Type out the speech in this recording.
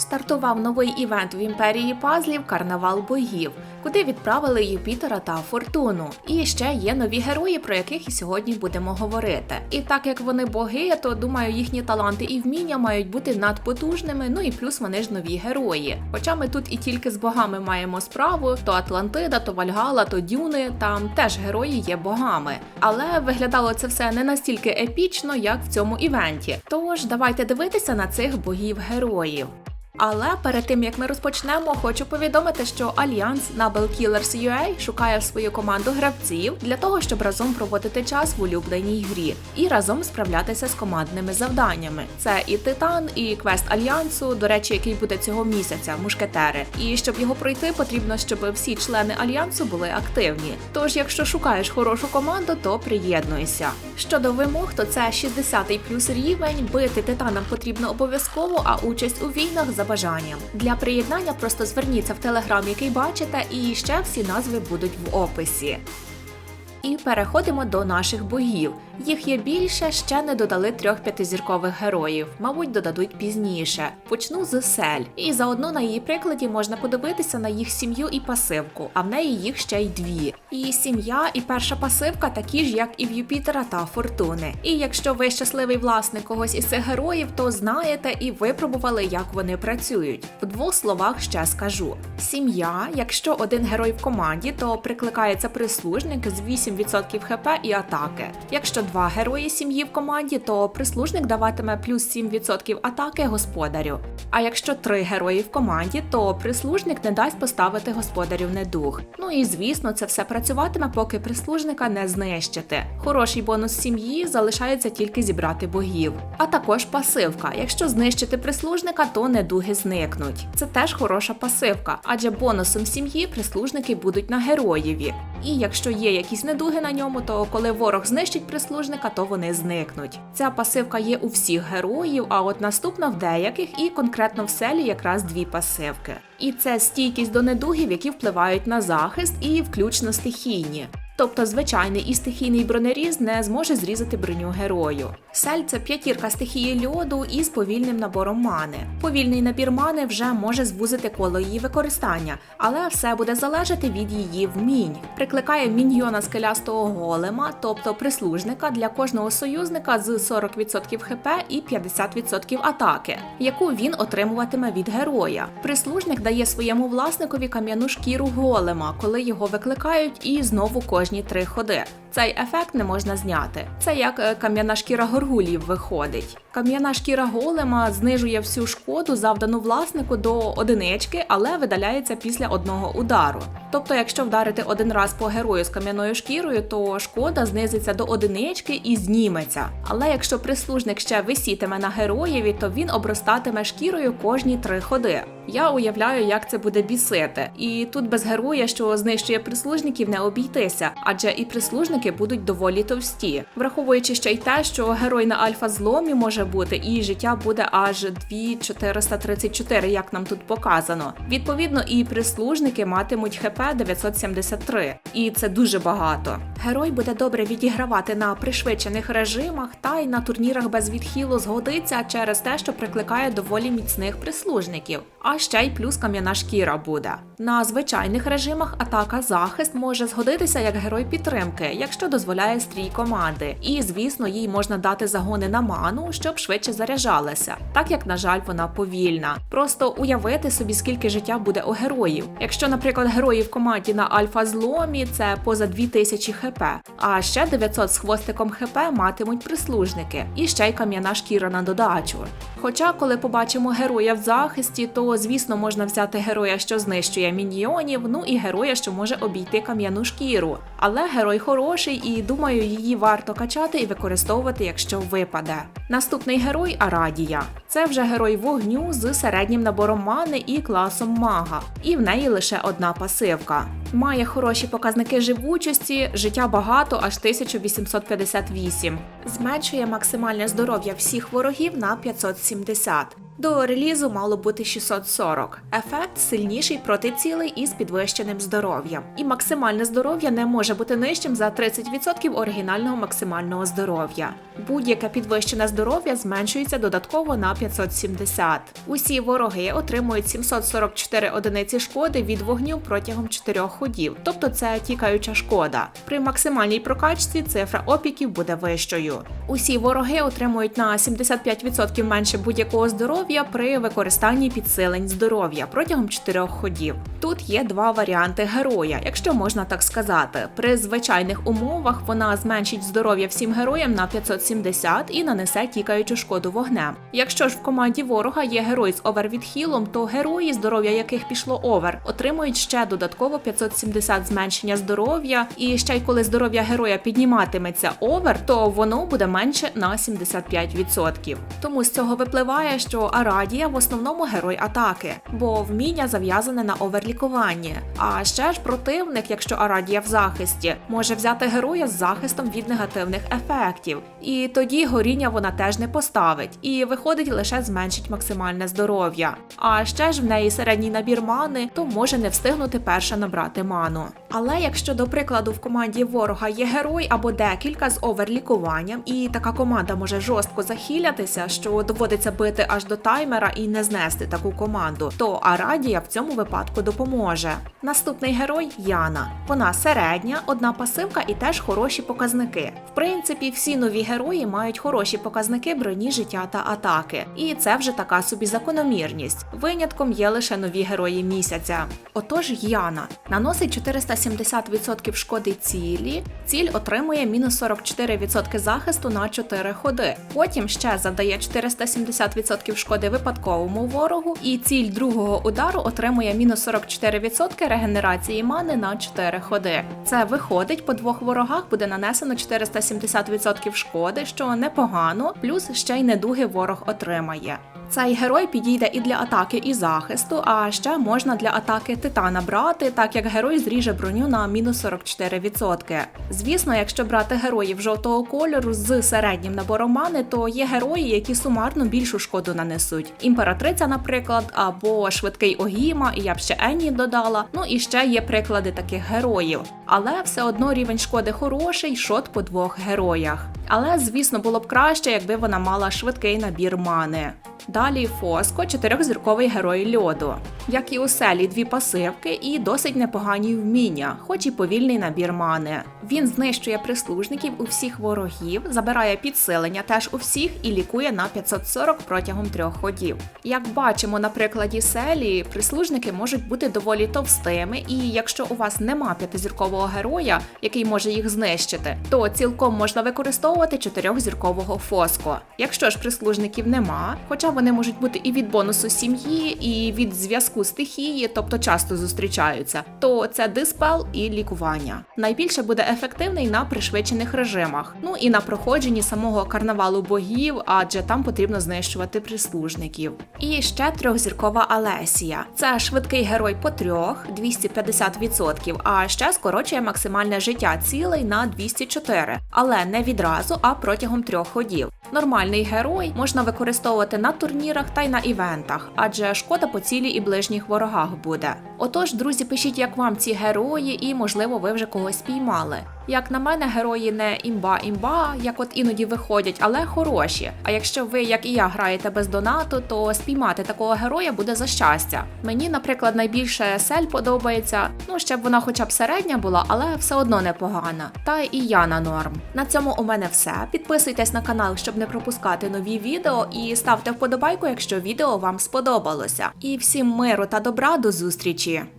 Стартував новий івент в імперії пазлів Карнавал богів, куди відправили Юпітера та Фортуну. І ще є нові герої, про яких і сьогодні будемо говорити. І так як вони боги, то думаю, їхні таланти і вміння мають бути надпотужними. Ну і плюс вони ж нові герої. Хоча ми тут і тільки з богами маємо справу, то Атлантида, то Вальгала, то Дюни, там теж герої є богами. Але виглядало це все не настільки епічно, як в цьому івенті. Тож давайте дивитися на цих богів-героїв. Але перед тим як ми розпочнемо, хочу повідомити, що Альянс Nabel Killers UA шукає свою команду гравців для того, щоб разом проводити час в улюбленій грі і разом справлятися з командними завданнями. Це і Титан, і квест Альянсу, до речі, який буде цього місяця, мушкетери. І щоб його пройти, потрібно, щоб всі члени альянсу були активні. Тож, якщо шукаєш хорошу команду, то приєднуйся. Щодо вимог, то це 60-й плюс рівень. Бити титанам потрібно обов'язково, а участь у війнах за бажанням. Для приєднання просто зверніться в телеграм, який бачите, і ще всі назви будуть в описі. І переходимо до наших богів. Їх є більше, ще не додали трьох п'ятизіркових героїв. Мабуть, додадуть пізніше. Почну з Сель. І заодно на її прикладі можна подивитися на їх сім'ю і пасивку, а в неї їх ще й дві. І сім'я, і перша пасивка такі ж, як і в Юпітера та Фортуни. І якщо ви щасливий власник когось із цих героїв, то знаєте і випробували, як вони працюють. В двох словах ще скажу: сім'я, якщо один герой в команді, то прикликається прислужник з 8% хп і атаки. Якщо два герої сім'ї в команді, то прислужник даватиме плюс 7% атаки господарю. А якщо три герої в команді, то прислужник не дасть поставити господарю недуг. Ну і звісно, це все працюватиме, поки прислужника не знищити. Хороший бонус сім'ї залишається тільки зібрати богів. А також пасивка. Якщо знищити прислужника, то недуги зникнуть. Це теж хороша пасивка, адже бонусом сім'ї прислужники будуть на героєві. І якщо є якісь недуги на ньому, то коли ворог знищить прислужника, то вони зникнуть. Ця пасивка є у всіх героїв, а от наступна в деяких, і конкретно в селі якраз дві пасивки. І це стійкість до недугів, які впливають на захист, і включно стихійні. Тобто звичайний і стихійний бронеріз не зможе зрізати броню герою. Сель це п'ятірка стихії льоду із повільним набором мани. Повільний набір мани вже може звузити коло її використання, але все буде залежати від її вмінь. Прикликає міньйона скелястого голема, тобто прислужника для кожного союзника з 40% хп і 50% атаки, яку він отримуватиме від героя. Прислужник дає своєму власникові кам'яну шкіру голема, коли його викликають, і знову кожні три ходи. Цей ефект не можна зняти. Це як е, кам'яна шкіра горгулів виходить. Кам'яна шкіра голема знижує всю шкоду, завдану власнику до одинички, але видаляється після одного удару. Тобто, якщо вдарити один раз по герою з кам'яною шкірою, то шкода знизиться до одинички і зніметься. Але якщо прислужник ще висітиме на героєві, то він обростатиме шкірою кожні три ходи. Я уявляю, як це буде бісити. І тут без героя, що знищує прислужників, не обійтися, адже і прислужники будуть доволі товсті, враховуючи ще й те, що герой на альфа зломі може бути, і життя буде аж 2434, як нам тут показано. Відповідно, і прислужники матимуть хп 973, і це дуже багато. Герой буде добре відігравати на пришвидшених режимах, та й на турнірах без відхилу згодиться через те, що прикликає доволі міцних прислужників. А ще й плюс кам'яна шкіра буде. На звичайних режимах атака захист може згодитися як герой підтримки, якщо дозволяє стрій команди. І звісно, їй можна дати загони на ману, щоб швидше заряджалася, так як, на жаль, вона повільна. Просто уявити собі, скільки життя буде у героїв. Якщо, наприклад, герої в команді на альфа зломі це поза 2000 хп, а ще 900 з хвостиком хп матимуть прислужники, і ще й кам'яна шкіра на додачу. Хоча, коли побачимо героя в захисті, то звісно можна взяти героя, що знищує міньйонів, ну і героя, що може обійти кам'яну шкіру. Але герой хороший, і думаю, її варто качати і використовувати, якщо випаде. Наступний герой Арадія. Це вже герой вогню з середнім набором мани і класом мага, і в неї лише одна пасивка. Має хороші показники живучості, життя багато, аж 1858. Зменшує максимальне здоров'я всіх ворогів на 570. До релізу мало бути 640. Ефект сильніший проти цілей із підвищеним здоров'ям. І максимальне здоров'я не може бути нижчим за 30% оригінального максимального здоров'я. Будь-яке підвищене здоров'я зменшується додатково на 570. Усі вороги отримують 744 одиниці шкоди від вогню протягом 4 ходів, тобто це тікаюча шкода. При максимальній прокачці цифра опіків буде вищою. Усі вороги отримують на 75% менше будь-якого здоров'я при використанні підсилень здоров'я протягом 4 ходів. Тут є два варіанти героя, якщо можна так сказати. При звичайних умовах вона зменшить здоров'я всім героям на 570 і нанесе тікаючу шкоду вогнем. Якщо ж в команді ворога є герой з овервідхілом, то герої, здоров'я яких пішло овер, отримують ще додатково 570 зменшення здоров'я. І ще й коли здоров'я героя підніматиметься овер, то воно буде менше на 75%. Тому з цього випливає, що Арадія в основному герой атаки, бо вміння зав'язане на оверлікуванні. А ще ж противник, якщо Арадія в захисті, може взяти героя з захистом від негативних ефектів. І тоді горіння вона теж не поставить, і виходить лише зменшить максимальне здоров'я. А ще ж в неї середній набір мани, то може не встигнути перша набрати ману. Але якщо, до прикладу, в команді ворога є герой або декілька з оверлікуванням, і така команда може жорстко захилятися, що доводиться бити аж до таймера і не знести таку команду, то Арадія в цьому випадку допоможе. Наступний герой Яна. Вона середня, одна пасивка і теж хороші показники. В принципі, всі нові герої мають хороші показники броні життя та атаки, і це вже така собі закономірність. Винятком є лише нові герої місяця. Отож, Яна наносить 470% шкоди цілі. Ціль отримує мінус 44% захисту на 4 ходи. Потім ще завдає 470% шкоди випадковому ворогу, і ціль другого удару отримує мінус 44% регенерації мани на 4 ходи. Це виходить, по двох ворогах буде нанесено 470% шкоди, що непогано, плюс ще й недуги ворог отримає. Цей герой підійде і для атаки, і захисту, а ще можна для атаки титана брати, так як герой зріже броню на мінус 44%. Звісно, якщо брати героїв жовтого кольору з середнім набором мани, то є герої, які сумарно більшу шкоду нанесуть. Імператриця, наприклад, або швидкий Огіма, і я б ще Енні додала. Ну і ще є приклади таких героїв. Але все одно рівень шкоди хороший, шот по двох героях. Але, звісно, було б краще, якби вона мала швидкий набір мани. Далі Фоско, чотирьохзірковий герой льоду. Як і у селі, дві пасивки і досить непогані вміння, хоч і повільний набір мани. Він знищує прислужників у всіх ворогів, забирає підсилення теж у всіх і лікує на 540 протягом трьох ходів. Як бачимо на прикладі селі, прислужники можуть бути доволі товстими, і якщо у вас нема п'ятизіркового героя, який може їх знищити, то цілком можна використовувати чотирьохзіркового фоско. Якщо ж прислужників нема, хоча вони можуть бути і від бонусу сім'ї, і від зв'язку стихії, тобто часто зустрічаються, то це диспел і лікування. Найбільше буде ефективний на пришвидшених режимах, ну і на проходженні самого карнавалу богів, адже там потрібно знищувати прислужників. І ще трьохзіркова Алесія. Це швидкий герой по трьох, 250%, а ще скорочує максимальне життя цілей на 204, але не відразу, а протягом трьох ходів. Нормальний герой можна використовувати на турнірах та й на івентах, адже шкода по цілі і ближніх ворогах буде. Отож, друзі, пишіть, як вам ці герої, і можливо ви вже когось піймали. Як на мене, герої не імба-імба, як от іноді виходять, але хороші. А якщо ви, як і я, граєте без донату, то спіймати такого героя буде за щастя. Мені, наприклад, найбільше сель подобається. Ну, щоб вона хоча б середня була, але все одно непогана. Та і я на норм. На цьому у мене все. Підписуйтесь на канал, щоб не пропускати нові відео, і ставте вподобайку, якщо відео вам сподобалося. І всім миру та добра до зустрічі!